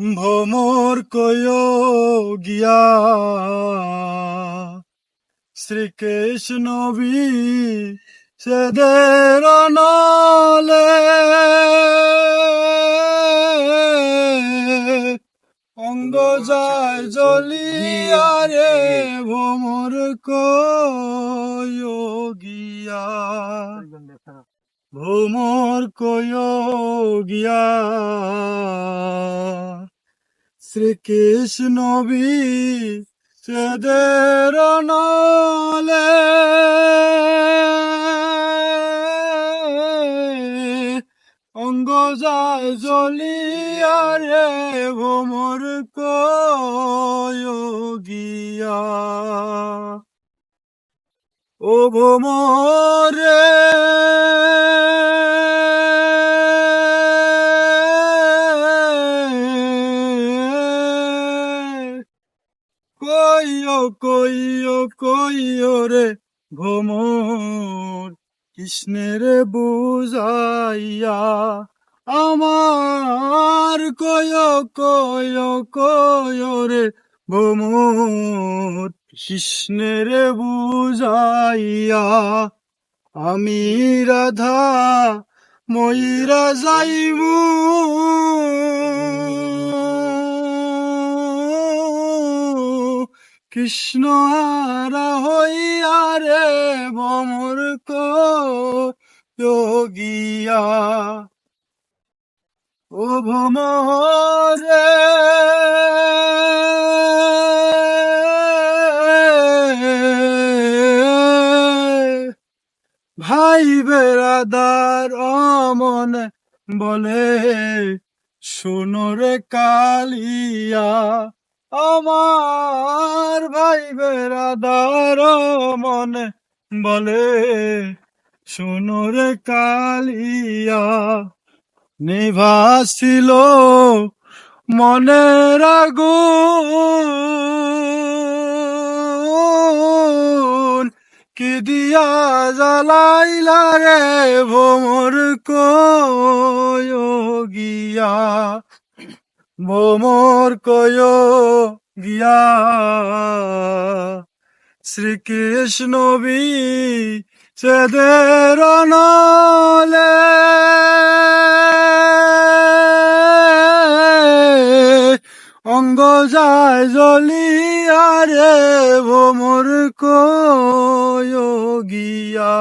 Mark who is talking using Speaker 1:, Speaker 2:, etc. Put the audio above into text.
Speaker 1: ভোমর কয় গিয়া। শ্রীকৃষ্ণ বি সেদের নলে অঙ্গ যায় জ্বলিয়া রে ভোমর কয় গিয়া। ভোমর কয় গিয়া। শ্রীকৃষ্ণ বি সেদের নলে। অঙ্গ যায় জ্বলিয়া রে ভোমর কয় গিয়া ও ভোমরে কইও কইও কইও রে ভোমর কৃষ্ণের বুঝাইয়া আমার কয় কয় কয় রে ভোমর কৃষ্ণের বুঝাইয়া আমি রাধা ময়রা যাইবু। কৃষ্ণ হারা হইয়া রে যোগিয়া। ও ভমরে ভাই বেড়াদার অমন বলে শুনরে কালিয়া আমার ভাই বেড়াদার মনে বলে শুনরে কালিয়া, নিভাসিল মনে আগুন। কি দিয়া জ্বালাইলা রে ভোমর কয় ভোমর কয় গিয়া শ্রীকৃষ্ণ বি সেদের নলে। অঙ্গ যায় জ্বলিয়া রে ভোমর কয় গিয়া।